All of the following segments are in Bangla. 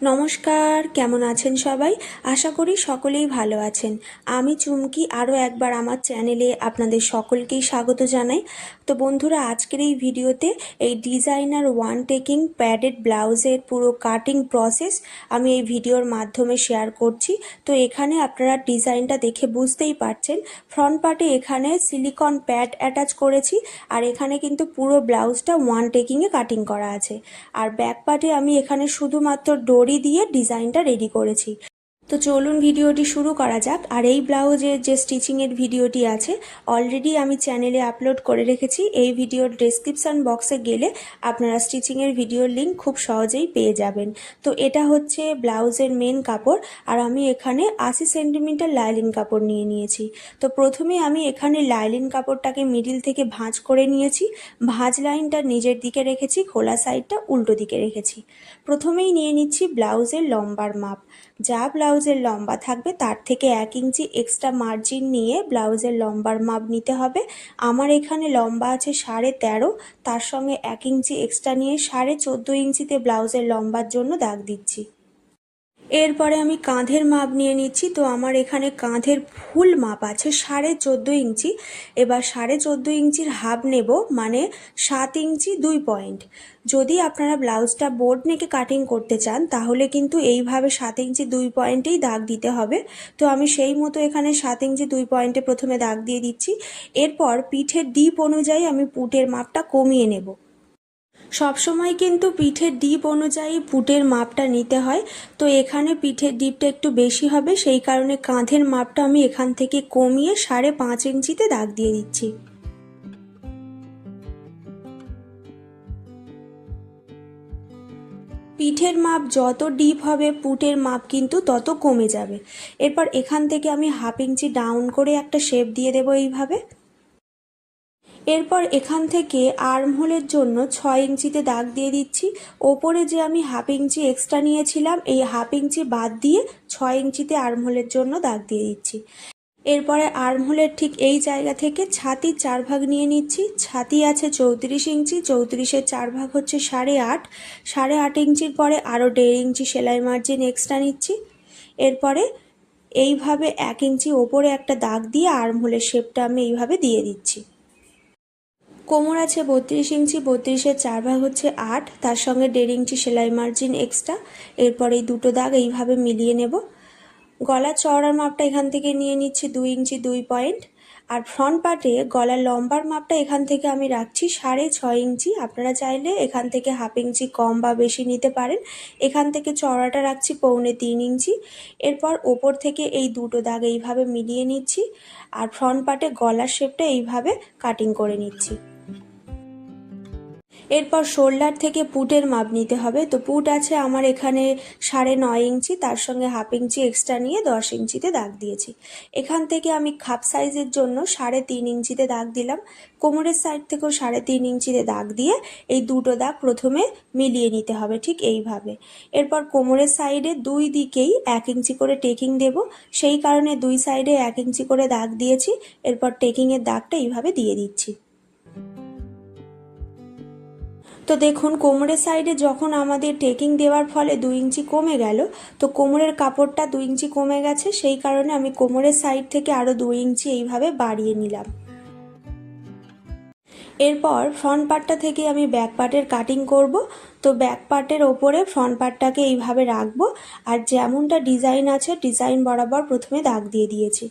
নমস্কার, কেমন আছেন সবাই? আশা করি সকলেই ভালো আছেন। আমি চুমকি আরও একবার আমার চ্যানেলে আপনাদের সকলকেই স্বাগত জানাই। তো বন্ধুরা, আজকের এই ভিডিওতে এই ডিজাইনার ওয়ান টেকিং প্যাডেড ব্লাউজের পুরো কাটিং প্রসেস আমি এই ভিডিওর মাধ্যমে শেয়ার করছি। তো এখানে আপনারা ডিজাইনটা দেখে বুঝতেই পারছেন। ফ্রন্ট পার্টে এখানে সিলিকন প্যাড অ্যাটাচ করেছি আর এখানে কিন্তু পুরো ব্লাউজটা ওয়ান টেকিংয়ে কাটিং করা আছে। আর ব্যাক পার্টে আমি এখানে শুধুমাত্র দড়ি দিয়ে ডিজাইনটা রেডি করেছি। তো চলুন ভিডিওটি শুরু করা যাক। আর এই ব্লাউজের যে স্টিচিংয়ের ভিডিওটি আছে অলরেডি আমি চ্যানেলে আপলোড করে রেখেছি। এই ভিডিওর ডেসক্রিপশান বক্সে গেলে আপনারা স্টিচিংয়ের ভিডিওর লিঙ্ক খুব সহজেই পেয়ে যাবেন। তো এটা হচ্ছে ব্লাউজের মেন কাপড়, আর আমি এখানে আশি সেন্টিমিটার লাইলিন কাপড় নিয়ে নিয়েছি। তো প্রথমে আমি এখানে লাইলিন কাপড়টাকে মিডিল থেকে ভাঁজ করে নিয়েছি। ভাঁজ লাইনটা নিজের দিকে রেখেছি, খোলা সাইডটা উল্টো দিকে রেখেছি। প্রথমেই নিয়ে নিচ্ছি ব্লাউজের লম্বার মাপ। যা ব্লাউজের লম্বা থাকবে, তার থেকে এক ইঞ্চি এক্সট্রা মার্জিন নিয়ে ব্লাউজের লম্বার মাপ নিতে হবে। আমার এখানে লম্বা আছে সাড়ে তেরো, তার সঙ্গে এক ইঞ্চি এক্সট্রা নিয়ে সাড়ে চোদ্দ ইঞ্চিতে ব্লাউজের লম্বার জন্য দাগ দিচ্ছি। এরপরে আমি কাঁধের মাপ নিয়ে নিচ্ছি, তো আমার এখানে কাঁধের ফুল মাপ আছে সাড়ে চোদ্দ ইঞ্চি। এবার সাড়ে চোদ্দ ইঞ্চির হাফ নেব মানে সাত ইঞ্চি দুই পয়েন্ট। যদি আপনারা ব্লাউজটা বোর্ড নেকে কাটিং করতে চান, তাহলে কিন্তু এইভাবে সাত ইঞ্চি দুই পয়েন্টেই দাগ দিতে হবে। তো আমি সেই মতো এখানে সাত ইঞ্চি দুই পয়েন্টে প্রথমে দাগ দিয়ে দিচ্ছি। এরপর পিঠের ডিপ অনুযায়ী আমি পুটের মাপটা কমিয়ে নেব। সবসময় কিন্তু পিঠের ডিপ অনুযায়ী পুটের মাপটা নিতে হয়। তো এখানে পিঠের ডিপটা একটু বেশি হবে, সেই কারণে কাঁধের মাপটা আমি এখান থেকে কমিয়ে সাড়ে পাঁচ ইঞ্চিতে দাগ দিয়ে দিচ্ছি। পিঠের মাপ যত ডিপ হবে, পুটের মাপ কিন্তু তত কমে যাবে। এরপর এখান থেকে আমি হাফ ইঞ্চি ডাউন করে একটা শেপ দিয়ে দেবো এইভাবে। এরপর এখান থেকে আর্মহোলের জন্য ছয় ইঞ্চিতে দাগ দিয়ে দিচ্ছি। ওপরে যে আমি হাফ ইঞ্চি এক্সট্রা নিয়েছিলাম, এই হাফ ইঞ্চি বাদ দিয়ে ছয় ইঞ্চিতে আর্মহোলের জন্য দাগ দিয়ে দিচ্ছি। এরপরে আর্মহোলের ঠিক এই জায়গা থেকে ছাতির চার ভাগ নিয়ে নিচ্ছি। ছাতি আছে চৌত্রিশ ইঞ্চি, চৌত্রিশের চার ভাগ হচ্ছে সাড়ে আট। সাড়ে আট ইঞ্চির পরে আরও দেড় ইঞ্চি সেলাই মার্জিন এক্সট্রা নিচ্ছি। এরপরে এইভাবে এক ইঞ্চি ওপরে একটা দাগ দিয়ে আর্মহোলের শেপটা আমি এইভাবে দিয়ে দিচ্ছি। কোমর আছে বত্রিশ ইঞ্চি, বত্রিশের চার ভাগ হচ্ছে আট, তার সঙ্গে দেড় ইঞ্চি সেলাই মার্জিন এক্সট্রা এরপর এই দুটো দাগ এইভাবে মিলিয়ে নেব। গলার চওড়ার মাপটা এখান থেকে নিয়ে নিচ্ছি দুই ইঞ্চি দুই পয়েন্ট আর ফ্রন্ট পার্টে গলার লম্বার মাপটা এখান থেকে আমি রাখছি সাড়ে ছয় ইঞ্চি, আপনারা চাইলে এখান থেকে হাফ ইঞ্চি কম বা বেশি নিতে পারেন। এখান থেকে চওড়াটা রাখছি পৌনে তিন ইঞ্চি, এরপর ওপর থেকে এই দুটো দাগ এইভাবে মিলিয়ে নিচ্ছি, আর ফ্রন্ট পার্টে গলার শেপটা এইভাবে কাটিং করে নিচ্ছি। এরপর শোল্ডার থেকে পুটের মাপ নিতে হবে। তো পুট আছে আমার এখানে সাড়ে নয় ইঞ্চি, তার সঙ্গে হাফ ইঞ্চি এক্সট্রা নিয়ে দশ ইঞ্চিতে দাগ দিয়েছি। এখান থেকে আমি খাপ সাইজের জন্য সাড়ে তিন ইঞ্চিতে দাগ দিলাম। কোমরের সাইড থেকেও সাড়ে তিন ইঞ্চিতে দাগ দিয়ে এই দুটো দাগ প্রথমে মিলিয়ে নিতে হবে ঠিক এইভাবে। এরপর কোমরের সাইডে দুই দিকেই এক ইঞ্চি করে টেকিং দেব। সেই কারণে দুই সাইডে এক ইঞ্চি করে দাগ দিয়েছি। এরপর টেকিংয়ের দাগটা এইভাবে দিয়ে দিচ্ছি। তো দেখুন, কোমরের সাইডে যখন আমাদের টেকিং দেওয়ার ফলে দু ইঞ্চি কমে গেল, তো কোমরের কাপড়টা দু ইঞ্চি কমে গেছে, সেই কারণে আমি কোমরের সাইড থেকে আরও দু ইঞ্চি এইভাবে বাড়িয়ে নিলাম। এরপর ফ্রন্ট পার্টটা থেকে আমি ব্যাক পার্টের কাটিং করব, তো ব্যাক পার্টের ওপরে ফ্রন্ট পার্টটাকে এইভাবে রাখব, আর যেমনটা ডিজাইন আছে ডিজাইন বরাবর প্রথমে দাগ দিয়ে দিয়েছি।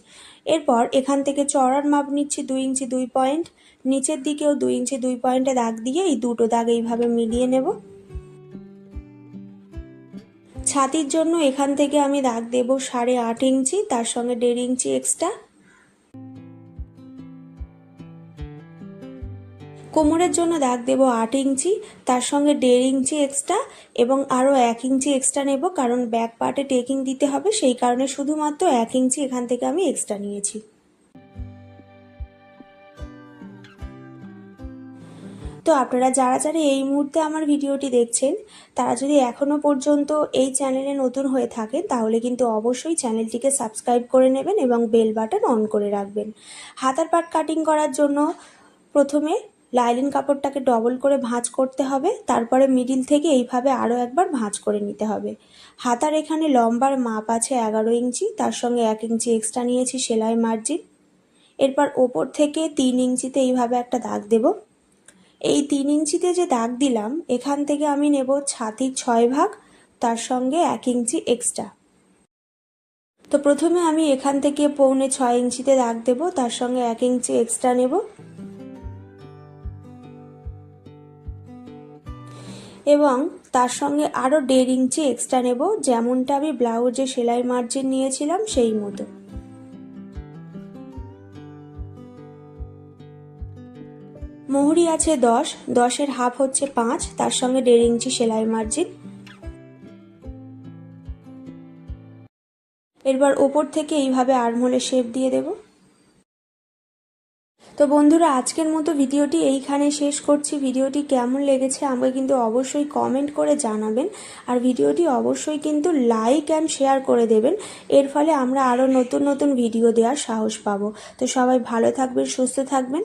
এরপর এখান থেকে চড়ার মাপ নিচ্ছি দুই ইঞ্চি দুই পয়েন্ট, নিচের দিকেও দুই ইঞ্চি দুই পয়েন্টে দাগ দিয়ে এই দুটো দাগ এইভাবে মিলিয়ে নেব। ছাতির জন্য এখান থেকে আমি দাগ দেব সাড়ে আট ইঞ্চি, তার সঙ্গে দেড় ইঞ্চি এক্সট্রা কোমরের জন্য দাগ দেব আট ইঞ্চি, তার সঙ্গে দেড় ইঞ্চি এক্সট্রা এবং আরও এক ইঞ্চি এক্সট্রা নেব, কারণ ব্যাক পার্টে টেকিং দিতে হবে, সেই কারণে শুধুমাত্র এক ইঞ্চি এখান থেকে আমি এক্সট্রা নিয়েছি। তো আপনারা যারা যারা এই মুহূর্তে আমার ভিডিওটি দেখছেন, তারা যদি এখনও পর্যন্ত এই চ্যানেলে নতুন হয়ে থাকেন, তাহলে কিন্তু অবশ্যই চ্যানেলটিকে সাবস্ক্রাইব করে নেবেন এবং বেল বাটন অন করে রাখবেন। হাতার পাট কাটিং করার জন্য প্রথমে লাইলিন কাপড়টাকে ডবল করে ভাঁজ করতে হবে, তারপরে মিডিল থেকে এইভাবে আরও একবার ভাঁজ করে নিতে হবে। হাতার এখানে লম্বার মাপ আছে এগারো ইঞ্চি, তার সঙ্গে এক ইঞ্চি এক্সট্রা নিয়েছি সেলাই মার্জিন এরপর ওপর থেকে তিন ইঞ্চিতে এইভাবে একটা দাগ দেব। এই তিন ইঞ্চিতে যে দাগ দিলাম, এখান থেকে আমি নেব ছাতির ছয় ভাগ, তার সঙ্গে এক ইঞ্চি এক্সট্রা তো প্রথমে আমি এখান থেকে পৌনে ছয় ইঞ্চিতে দাগ দেব, তার সঙ্গে এক ইঞ্চি এক্সট্রা নেব। এবং তার সঙ্গে আরও দেড় ইঞ্চি এক্সট্রা নেব, যেমনটা আমি ব্লাউজে সেলাই মার্জিন নিয়েছিলাম সেই মতো। মোহরি আছে দশ, দশের হাফ হচ্ছে পাঁচ, তার সঙ্গে দেড় ইঞ্চি সেলাই মার্জিন এরপর ওপর থেকে এইভাবে আর্মহোলের শেপ দিয়ে দেব। তো বন্ধুরা, আজকের মতো ভিডিওটি এইখানে শেষ করছি। ভিডিওটি কেমন লেগেছে আমাকে কিন্তু অবশ্যই কমেন্ট করে জানাবেন। আর ভিডিওটি অবশ্যই কিন্তু লাইক অ্যান্ড শেয়ার করে দেবেন। এর ফলে আমরা আরও নতুন নতুন ভিডিও দেওয়ার সাহস পাবো। তো সবাই ভালো থাকবেন, সুস্থ থাকবেন।